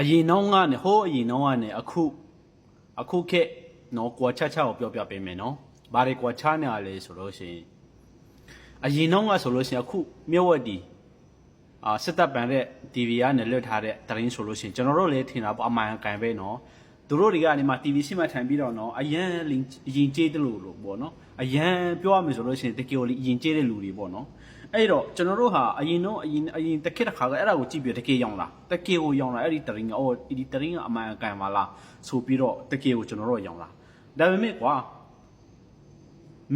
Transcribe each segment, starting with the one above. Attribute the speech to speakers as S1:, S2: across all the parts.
S1: အရင်တော့ကနေဟိုးအရင်တော့ကနေအခုအခုခေတ်နော်ကွာချာချာကိုပြောပြပေးမယ်နော်ဘာတွေကွာချာနေရလဲဆိုလို့ရှိရင်အရင်တော့ကဆိုလို့ရှိရင်အခုမြဝတ်ဒီအာစစ်တပ်ပန်တဲ့ TV ကနေလွတ်ထားတဲ့တရင်ဆိုလို့ရှိရင်ကျွန်တော်တို့လည်းထင်တာပေါ့အမှန်ကန်ပဲနော်သူတို့တွေကနေမှ TV ရှိမှထိုင်ပြီးတော့နော်အရန်လင်ရင်ကျေးတယ်လို့လို့ပေါ့နော်အရန်ပြောရမယ်ဆိုလို့ရှိရင်တကယ်ကိုရင်ကျေးတဲ့လူတွေပေါ့နော် အဲ့တော့ကျွန်တော်တို့ဟာအရင်တော့အရင်အရင်တစ်ခေတ်တစ်ခါကအဲ့ဒါကိုကြည့်ပြီးတကယ်ရောင်လာတကယ်ကိုရောင်လာအဲ့ဒီတရင်ကအော်ဒီတရင်ကအမှန်ကန်ပါလားဆိုပြီးတော့တကယ်ကိုကျွန်တော်တို့ရောင်လာဒါပေမဲ့ကွာ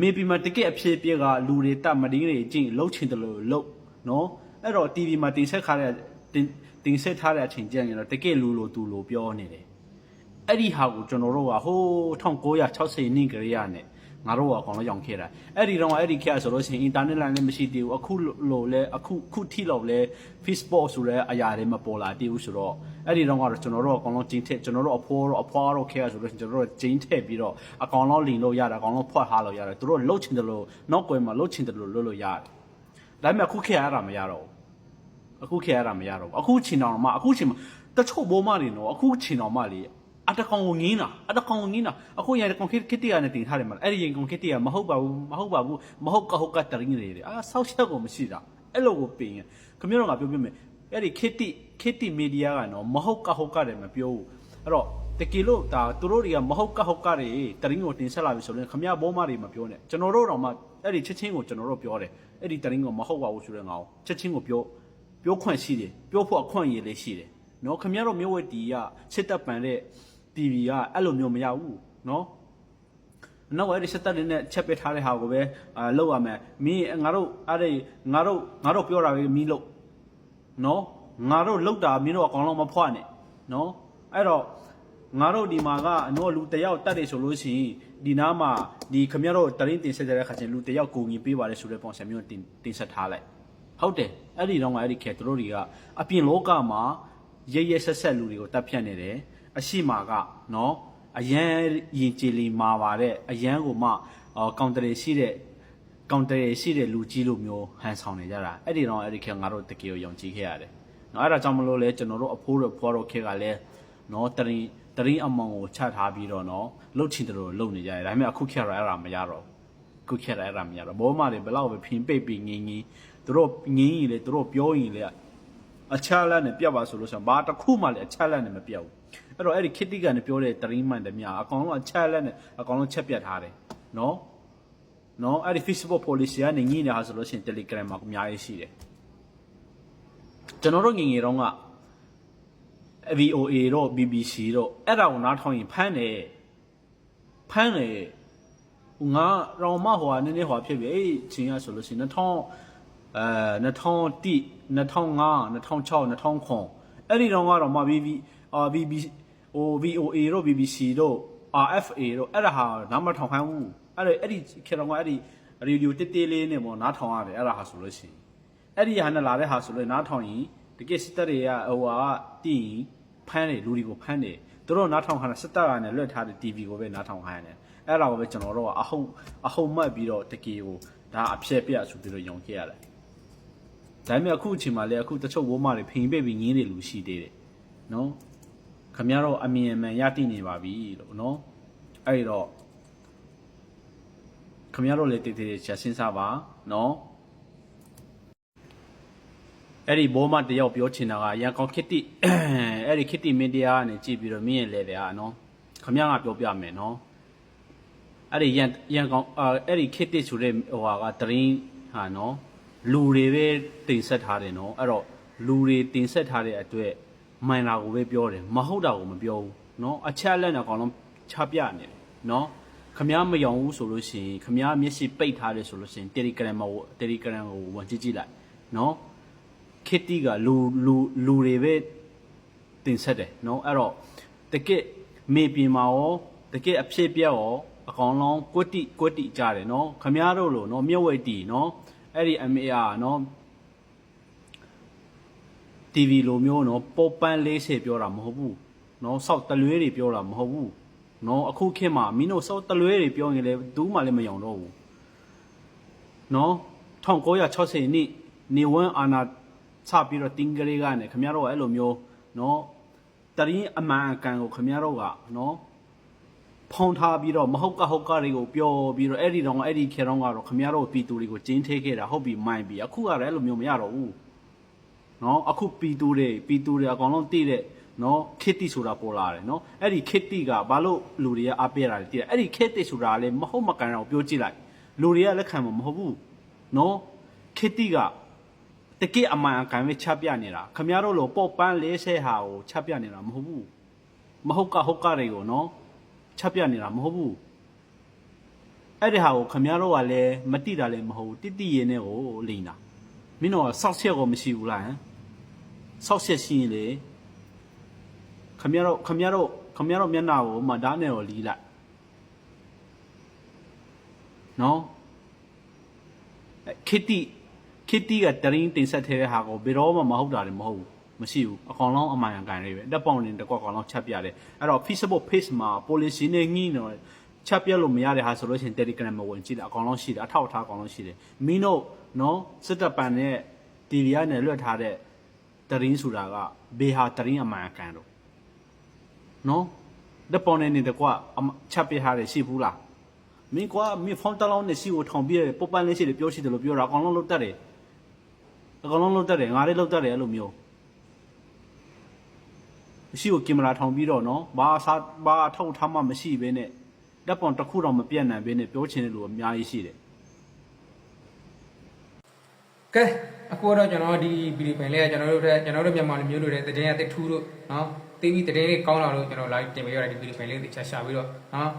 S1: မေဘီမှာတကယ်အဖြစ်အပျက်ကလူတွေတတ်မတင်းတွေကျင့်လှုပ်ချင်တယ်လို့လှုပ်နော်အဲ့တော့ TV မှာတင်ဆက်ခါတဲ့တင်တင်ဆက်ထားတဲ့အချိန်ကျရင်တော့တကယ်လူလိုသူလိုပြောနေတယ်အဲ့ဒီဟာကိုကျွန်တော်တို့ကဟိုး1960နှစ်ကလေးရနဲ့ ငါတို့ကအကောင်လုံးရောင်ခဲ့တာအဲ့ဒီတော့အဲ့ဒီခေတ်ဆိုလို့ရှိရင် internet line လည်းမရှိသေးဘူးအခုလိုလဲအခုခုထိလောက်လဲ Facebook ဆိုတဲ့အရာတွေမပေါ်လာသေးဘူးဆိုတော့အဲ့ဒီတော့ကတော့ကျွန်တော်တို့ကအကောင်လုံးကျင်းထက်ကျွန်တော်တို့အဖိုးတို့အဖွားတို့ခေတ်ဆိုလို့ရှိရင်ကျွန်တော်တို့ကျင်းထက်ပြီးတော့အကောင်လုံးလင်လို့ရတာအကောင်လုံးဖွက်ထားလို့ရတယ်သူတို့လှုပ်ချင်တယ်လို့နောက်ကွယ်မှာလှုပ်ချင်တယ်လို့လှုပ်လို့ရတယ်ဒါပေမဲ့အခုခေတ်ရတာမရတော့ဘူးအခုခေတ်ရတာမရတော့ဘူးအခုချိန်တော်မှအခုချိန်မှာတချို့ဘိုးမတွေနော်အခုချိန်တော်မှလေ အတကောင်ကိုငင်းတာအတကောင်ကိုငင်းတာအခုရတဲ့ကောင်ခစ်ခစ်တရနဲ့တင်ထားတယ်မလားအဲ့ဒီရင်ကောင်ခစ်တရမဟုတ်ပါဘူးမဟုတ်ပါဘူးမဟုတ်ကဟုတ်ကတရင်းနေတယ်အာဆောက်ချက်ကိုမရှိတာအဲ့လိုကိုပင်ခမျိုးတော့ငါပြောပြမယ်အဲ့ဒီခစ်တိခစ်တိမီဒီယာကနော်မဟုတ်ကဟုတ်ကတယ်မပြောဘူးအဲ့တော့တကယ်လို့ဒါသူတို့တွေကမဟုတ်ကဟုတ်ကတွေတရင်းကိုတင်ဆက်လာပြီဆိုရင်ခမရဘိုးမတွေမပြောနဲ့ကျွန်တော်တို့တော့မှအဲ့ဒီချက်ချင်းကိုကျွန်တော်တို့ပြောတယ်အဲ့ဒီတရင်းကိုမဟုတ်ပါဘူးဆိုတဲ့ငါကိုချက်ချင်းကိုပြောပြောခွင့်ရှိတယ်ပြောဖို့အခွင့်အရေးလည်းရှိတယ်နော်ခင်ဗျားတို့မျိုးဝက်တီကစစ်တပ်ပန်တဲ့ TV ကအဲ့လိုမျိုးမရဘူးနော်နောက်အဲ့ဒီစစ်တပ်နဲ့ချက်ပစ်ထားတဲ့ဟာကိုပဲအာလောက်ရမယ်မင်းငါတို့အဲ့ဒီငါတို့ငါတို့ပြောတာပဲမင်းလို့နော်ငါတို့လောက်တာမင်းတို့အကောင်လုံးမဖွားနဲ့နော်အဲ့တော့ငါတို့ဒီမှာကအနော်လူတယောက်တတ်တယ်ဆိုလို့ရှိရင်ဒီနားမှာဒီခမရတို့တရင်တင်ဆက်ကြတဲ့ခါချင်းလူတယောက်ကိုကြီးပေးပါလေဆိုတဲ့ပုံစံမျိုးတင်တင်ဆက်ထားလိုက်ဟုတ်တယ်အဲ့ဒီတော့ကအဲ့ဒီခေတ်သူတို့တွေကအပြင်လောကမှာရရဆက်ဆက်လူတွေကိုတပ်ဖြတ်နေတယ် အရှိမာကနော်အရန်ရင်ကြည်လီမာပါတဲ့အရန်ကိုမှအော်ကောင်တရီရှိတဲ့ကောင်တရီရှိတဲ့လူကြီးလိုမျိုးဟန်ဆောင်နေကြတာအဲ့ဒီတော့အဲ့ဒီခေတ်ငါတို့တကယ်ကိုယုံကြည်ခဲ့ရတယ်နော်အဲ့ဒါကြောင့်မလို့လဲကျွန်တော်တို့အဖိုးတို့ဖွားတို့ခေတ်ကလည်းနော်တရင်တရင်အမောင်ကိုချထားပြီးတော့နော်လှုပ်ချင်တယ်လို့လှုပ်နေကြတယ်ဒါပေမဲ့အခုခေတ်ကတော့အဲ့ဒါမရတော့ဘူးခုခဲ့ရတာမရတော့ဘောမတွေဘလောက်ပဲဖင်ပိတ်ပြီးငင်းငင်းသူတို့ငင်းရင်လေသူတို့ပြောရင်လေအချမ်းလက်နဲ့ပြတ်ပါဆိုလို့ဆိုရင်ဘာတစ်ခုမှလည်းအချမ်းလက်နဲ့မပြတ်ဘူး အဲ့တော့အဲ့ဒီခစ်တိကန်နဲ့ပြောတဲ့တရင်းမှန်တယ်များအကောင်လုံးအချမ်းလက်နဲ့အကောင်လုံးချက်ပြတ်ထားတယ်နော်နော်အဲ့ဒီ Facebook policy ကနေငင်းနေတာဆိုလို့ရှိရင် Telegram မှာအများကြီးရှိတယ်ကျွန်တော်တို့ငငယ်တော့က VOA တော့ BBC တော့အဲ့ဒါကိုနားထောင်ရင်ဖမ်းတယ်ဖမ်းတယ်ငါရောင်မဟိုဟာနည်းနည်းဟိုဖြစ်ပြီအဲ့ချင်းရဆိုလို့ရှိရင်2000အဲ2001 2005 2006 2009အဲ့ဒီတော့ကတော့မ BB အာ BB ဟို VOA တို့ BBC တို့ RFA တို့အဲ့ဒါဟာနားမထောင်ခိုင်းဘူးအဲ့ဒါအဲ့ဒီခေတ်တော့ကအဲ့ဒီရေဒီယိုတစ်တေးလေးနဲ့ပေါ့နားထောင်ရတယ်အဲ့ဒါဟာဆိုလို့ရှိရင်အဲ့ဒီဟာနဲ့လာတဲ့ဟာဆိုလို့နားထောင်ရင်တကယ်စစ်တပ်တွေကဟိုဟာတည်ရင်ဖမ်းတယ်လူတွေကိုဖမ်းတယ်သူတို့နားထောင်ခိုင်းတာစစ်တပ်ကလည်းလွတ်ထားတဲ့ TV ကိုပဲနားထောင်ခိုင်းရတယ်အဲ့ဒါကိုပဲကျွန်တော်တို့ကအဟုတ်အဟုတ်မှတ်ပြီးတော့တကယ်ကိုဒါအဖြစ်ပြဆိုပြီးတော့ယုံခဲ့ရတယ်။ဒါပေမဲ့အခုအချိန်မှာလည်းအခုတချို့ဝိုးမတွေဖိန်ပိတ်ပြီးငင်းနေလူရှိသေးတယ်။နော်။ ခမရတော့အမြင်အမှန်ရတိနေပါပြီလို့နော်။အဲ့တော့ခမရတော့လည်းတည်တည်ချက်စဉ်းစားပါနော်။အဲ့ဒီဘောမတယောက်ပြောချင်တာကရန်ကောင်ခစ်တိအဲ့ဒီခစ်တိမင်းတရားကနေကြည့်ပြီးတော့မင်းရဲ့လေတဲ့อ่ะနော်ခမရကပြောပြမယ်နော်အဲ့ဒီရန်ရန်ကောင်အာအဲ့ဒီခစ်တစ်ဆိုတဲ့ဟိုဟာကတရင်ဟာနော်လူတွေပဲတင်ဆက်ထားတယ်နော်အဲ့တော့လူတွေတင်ဆက်ထားတဲ့အတွက် မှန်တာကိုပဲပြောတယ်မဟုတ်တာကိုမပြောဘူးနော်အချက်လက်နဲ့အကောင်လုံးချပြနေတယ်နော်ခမားမယောင်ဘူးဆိုလို့ရှိရင်ခမားမျက်စိပိတ်ထားတယ်ဆိုလို့ရှိရင် Telegram မှာ Telegram ကိုဝင်ကြည့်ကြည့်လိုက်နော်ခစ်တီကလူလူလူတွေပဲတင်ဆက်တယ်နော်အဲ့တော့တကက်မေပြင်မှာရောတကက်အဖြစ်ပြက်ရောအကောင်လုံးကွတ်တိကွတ်တိကြတယ်နော်ခမားတို့လို့နော်မြက်ဝဲတီနော်အဲ့ဒီ MAR နော် TV လိုမျိုးနော်ပေါ်ပန်းလေးစေပြောတာမဟုတ်ဘူးနော်စောက်တလွဲတွေပြောတာမဟုတ်ဘူးနော်အခုခေတ်မှာမင်းတို့စောက်တလွဲတွေပြောရင်လည်းဘူးမှလည်းမယောင်တော့ဘူးနော်1960နှစ်နေဝန်းအာနာစပြီးတော့တင်းကလေးကနေခင်ဗျားတို့ကအဲ့လိုမျိုးနော်တရင်အမှန်အကန်ကိုခမရတော့ကနော်ဖုံထားပြီးတော့မဟုတ်ကဟုတ်ကတွေကိုပြောပြီးတော့အဲ့ဒီတော့အဲ့ဒီခေတော့ကတော့ခမရတော့ပြည်သူတွေကိုကျင်းသေးခဲ့တာဟုတ်ပြီမိုင်းပြီအခုကလည်းအဲ့လိုမျိုးမရတော့ဘူး နော်အခုပြည်သူတွေပြည်သူတွေအကောင်လုံးတည်တဲ့နော်ခစ်တိဆိုတာပေါ်လာတယ်နော်အဲ့ဒီခစ်တိကဘာလို့လူတွေကအားပေးတာလဲတည်တယ်အဲ့ဒီခစ်တိဆိုတာလည်းမဟုတ်မကန်တော့ပြောကြည့်လိုက်လူတွေကလက်ခံမှာမဟုတ်ဘူးနော်ခစ်တိကတကယ်အမှန်အကန်ပဲချပြနေတာခမရတို့လိုပေါ့ပန်းလေးဆဲဟာကိုချပြနေတာမဟုတ်ဘူးမဟုတ်ကဟုတ်ကတွေကိုနော်ချပြနေတာမဟုတ်ဘူးအဲ့ဒီဟာကိုခမရတို့ကလည်းမတိတာလည်းမဟုတ်ဘူးတိတိရင်နဲ့ကိုလိန်တာမင်းတို့ကစောက်ချက်ကိုမရှိဘူးလားဟမ် စောက်ချက်ရှိရင်လေခမရတို့ခမရတို့ခမရတို့မျက်နှာကိုမဓာတ်နဲ့ကိုလီးလိုက်နော်အဲ့ခစ်တိခစ်တီကတရင်တင်ဆက်သေးတဲ့ဟာကိုဘယ်တော့မှမဟုတ်တာလည်းမဟုတ်ဘူးမရှိဘူးအကောင်လုံးအမှန်အကန်လေးပဲတက်ပေါင်နေတကွက်ကောင်လုံးချက်ပြတယ်အဲ့တော့ Facebook page မှာ policy နဲ့ငိနေတော့ချက်ပြလို့မရတဲ့ဟာဆိုလို့ရှိရင် Telegram မှာဝင်ကြည့်တယ်အကောင်လုံးရှိတယ်အထောက်အထားအကောင်လုံးရှိတယ်မင်းတို့နော်စစ်တပ်ပန်နဲ့ TV နဲ့လွှတ်ထားတဲ့ တရင်ဆိုတာကဘေဟာတရင်အမှန်အကန်တော့နော်တက်ပေါင်နေတကွက်အမချက်ပြထားတယ်ရှိဘူးလားမင်းကွာမင်းဖုန်းတလုံးနဲ့ရှိကိုထောင်ပြတယ်ပုတ်ပန်းလေးရှိတယ်ပြောရှိတယ်လို့ပြောတာအကောင်လုံးလုတ်တတ်တယ်အကောင်လုံးလုတ်တတ်တယ်ငါလေးလုတ်တတ်တယ်အဲ့လိုမျိုးမရှိကိုကင်မရာထောင်ပြီးတော့နော်ဘာသာဘာအထောက်ထားမှမရှိဘဲနဲ့လက်ပုံတစ်ခုတော့မပြတ်နိုင်ဘဲနဲ့ပြောချင်တဲ့လူအများကြီးရှိတယ်
S2: ကဲ အခုတော့ကျွန်တော်ဒီဗီဒီယိုဖိုင်လေးကကျွန်တော်တို့တဲ့ကျွန်တော်တို့မြန်မာလူမျိုးတွေတဲ့တည်င်းရတဲ့ထူးတို့နော်တေးပြီးတည်င်းလေးကောင်းလာလို့ကျွန်တော် live တင်ပေးရတဲ့ဒီဗီဒီယိုဖိုင်လေးကိုချာရှာပြီးတော့နော်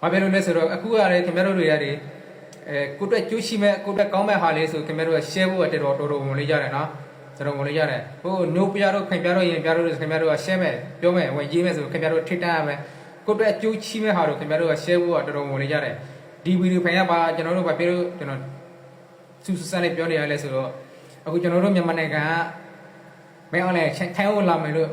S2: ဘာဖြစ်လို့လဲဆိုတော့အခုကလည်းခင်ဗျားတို့တွေရတယ်အဲကိုယ့်အတွက်ကျိုးရှိမဲ့ကိုယ့်အတွက်ကောင်းမဲ့ဟာလေးဆိုခင်ဗျားတို့က share ဖို့ကတော်တော်တော်တော်ဝင်လေးရတယ်နော်ကျွန်တော်ဝင်လေးရတယ်ဟို no ပြရတော့ခင်ဗျားတို့ရင်ပြရတော့ခင်ဗျားတို့က share မဲ့ပြောမဲ့ဝင်ရေးမဲ့ဆိုခင်ဗျားတို့ထိတ်တန်းရမယ်ကိုယ့်အတွက်ကျိုးရှိမဲ့ဟာတို့ခင်ဗျားတို့က share ဖို့ကတော်တော်ဝင်လေးရတယ်ဒီဗီဒီယိုဖိုင်ကပါကျွန်တော်တို့ဘာဖြစ်လို့ကျွန်တော်စူးစမ်းလေးပြောနေရလဲဆိုတော့ အခုကျွန်တော်တို့မြန်မာနိုင်ငံကမင်းအောင်လဲထိုင်းအောင်လာမယ်လို့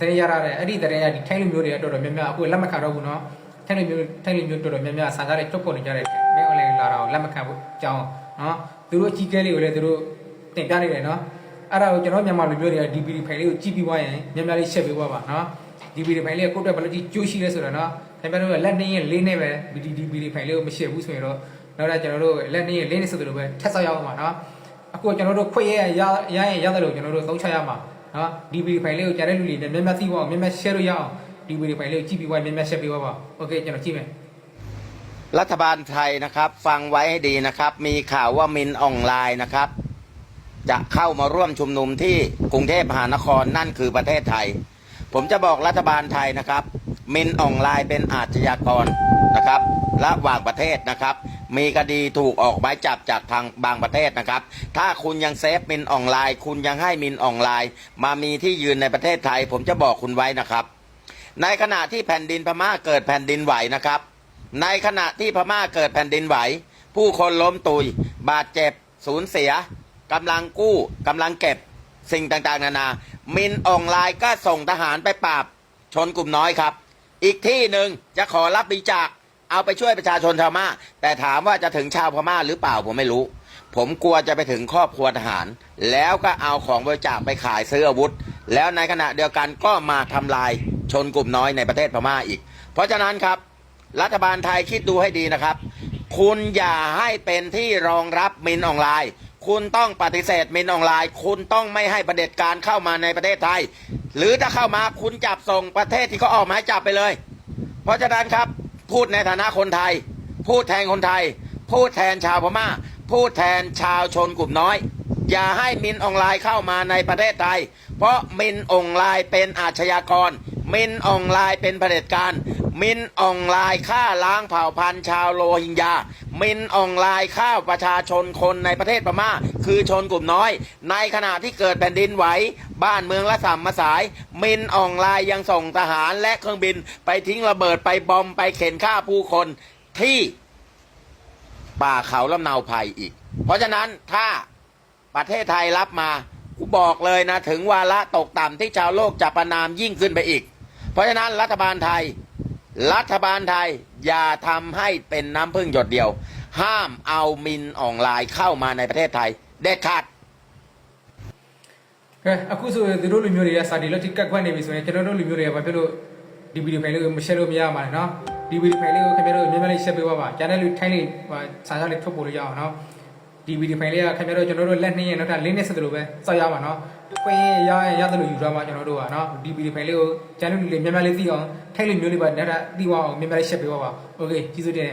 S2: တရင်ရရတဲ့အဲ့ဒီတရင်ရဒီထိုင်းလူမျိုးတွေအတော်တော်များများအခုလက်မခံတော့ဘူးနော်ထိုင်းလူမျိုးထိုင်းလူမျိုးတော်တော်များများဆန်ကြတဲ့ချုပ်ပေါ်နေကြတဲ့မင်းအောင်လဲလာတာကိုလက်မခံဘူးကြောင်းနော်သူတို့အကြီးကဲတွေကိုလည်းသူတို့တင်ပြနေတယ်နော်အဲ့ဒါကိုကျွန်တော်မြန်မာလူမျိုးတွေက DPD file လေးကိုကြည့်ပြီးွားရင်မြန်မြန်လေးရှက်ပေးွားပါနော် DPD file လေးကကိုယ့်အတွက်ဘယ်လိုကြီးကျိုးရှိလဲဆိုတော့နော်ခင်ဗျားတို့ကလက်နှင်းရင်လေးနဲ့ပဲ DPD file လေးကိုမရှက်ဘူးဆိုရင်တော့နောက်တော့ကျွန်တော်တို့လက်နှင်းရင်လေးနဲ့ဆိုသလိုပဲထက်ဆောက်ရအောင်ပါနော် အခုကျွန်တော်တို့ခွင့်ရရရရင်ရတယ်လို့ကျွန်တော်တို့သုံးချရမှာနော်ဒီဗီဒီဖိုင်လေးကိုကြားတဲ့လူတွေနဲ့များများသိပါအောင်များများ share လို့ရအောင်ဒီဗီဒီဖိုင်လေးကိုကြည့်ပြီးွားများများ share ပေးပါပါโอเคကျွန်တော်ကြည့်မယ်
S3: รัฐบาลไทยนะครับ ฟังไว้ให้ดีนะครับ มีข่าวว่ามินออนไลน์นะครับ จะเข้ามาร่วมชุมนุมที่กรุงเทพมหานครนั่นคือประเทศไทย ผมจะบอกรัฐบาลไทยนะครับ มินออนไลน์เป็นอาชญากรนะครับระหว่างประเทศนะครับ มีคดีถูกออกหมายจับจากทางบางประเทศนะครับ ถ้าคุณยังเซฟมินออนไลน์ คุณยังให้มินออนไลน์ มามีที่ยืนในประเทศไทย ผมจะบอกคุณไว้นะครับ ในขณะที่แผ่นดินพม่าเกิดแผ่นดินไหวนะครับ ในขณะที่พม่าเกิดแผ่นดินไหว ผู้คนล้มตุย บาดเจ็บสูญเสียกำลังกู้กำลังเก็บสิ่งต่างๆ นานา มินออนไลน์ก็ส่งทหารไปปราบชนกลุ่มน้อยครับ อีกที่หนึ่งจะขอรับบริจาค เอาไปช่วยประชาชนชาวพม่าแต่ถามว่าจะถึงชาวพม่าหรือเปล่าผมไม่รู้ ผมกลัวจะไปถึงครอบครัวทหาร แล้วก็เอาของบริจาคไปขายซื้ออาวุธ แล้วในขณะเดียวกันก็มาทำลายชนกลุ่มน้อยในประเทศพม่าอีก เพราะฉะนั้นครับ รัฐบาลไทยคิดดูให้ดีนะครับ คุณอย่าให้เป็นที่รองรับมินออนไลน์ คุณต้องปฏิเสธมินออนไลน์ คุณต้องไม่ให้ประเด็จการเข้ามาในประเทศไทย หรือถ้าเข้ามาคุณจับส่งประเทศที่เขาออกหมายจับไปเลย เพราะฉะนั้นครับ พูดในฐานะคนไทย พูดแทนคนไทย พูดแทนชาวพม่า พูดแทนชาวชนกลุ่มน้อย อย่าให้มินออนไลน์เข้ามาในประเทศไทย เพราะมินออนไลน์เป็นอาชญากร มินออนไลน์เป็นเผด็จการ มินออนไลน์ฆ่าล้างเผ่าพันธุ์ชาวโรฮิงญามินออนไลน์ฆ่าประชาชนคนในประเทศพม่า คือชนกลุ่มน้อย ในขณะที่เกิดแผ่นดินไหวบ้านเมืองละสามมาสาย มินออนไลน์ยังส่งทหารและเครื่องบินไปทิ้งระเบิดไปบอมไปเข็นฆ่าผู้คนที่ป่าเขาลำเนาภัยอีก เพราะฉะนั้นถ้าประเทศไทยรับมากูบอกเลยนะ ถึงวาระตกต่ำที่ชาวโลกจะประนามยิ่งขึ้นไปอีก เพราะฉะนั้นรัฐบาลไทย รัฐบาลไทยอย่าทำให้เป็นน้ำพึ่งหยดเดียว ห้ามเอามินออนไลน์เข้ามาในประเทศไทย เด็ดขาด
S2: ကဲအခုဆိုရင်သူတို့လူမျိုးတွေကစာတီလက်တိကတ်ခွက်နေပြီဆိုရင်ကျွန်တော်တို့လူမျိုးတွေကဘာဖြစ်လို့ဒီဗီဒီယိုဖိုင်လေးကိုမရှယ်လို့မရမှာလဲနော်ဒီဗီဒီယိုဖိုင်လေးကိုခင်ဗျားတို့မြန်မာလေးရှယ်ပေးပါပါကျန်တဲ့လူထိုင်းလေးဟိုစာစားလေးထုတ်ပို့လို့ရအောင်နော်ဒီဗီဒီယိုဖိုင်လေးကခင်ဗျားတို့ကျွန်တော်တို့လက်နှင်းရင်နောက်ထပ်လေးနဲ့ဆက်တယ်လို့ပဲစောက်ရပါနော် ခွင့်ရရရသလိုယူထားမှကျွန်တော်တို့ကနော်ဒီဗီဒီဖိုင်လေးကိုကျန်တဲ့လူတွေများများလေးသိအောင်ထိုက်လို့မျိုးလေးပါ data သိအောင်များများလေးရှင်းပေးပါပါ။ Okay ကျေးဇူးတင်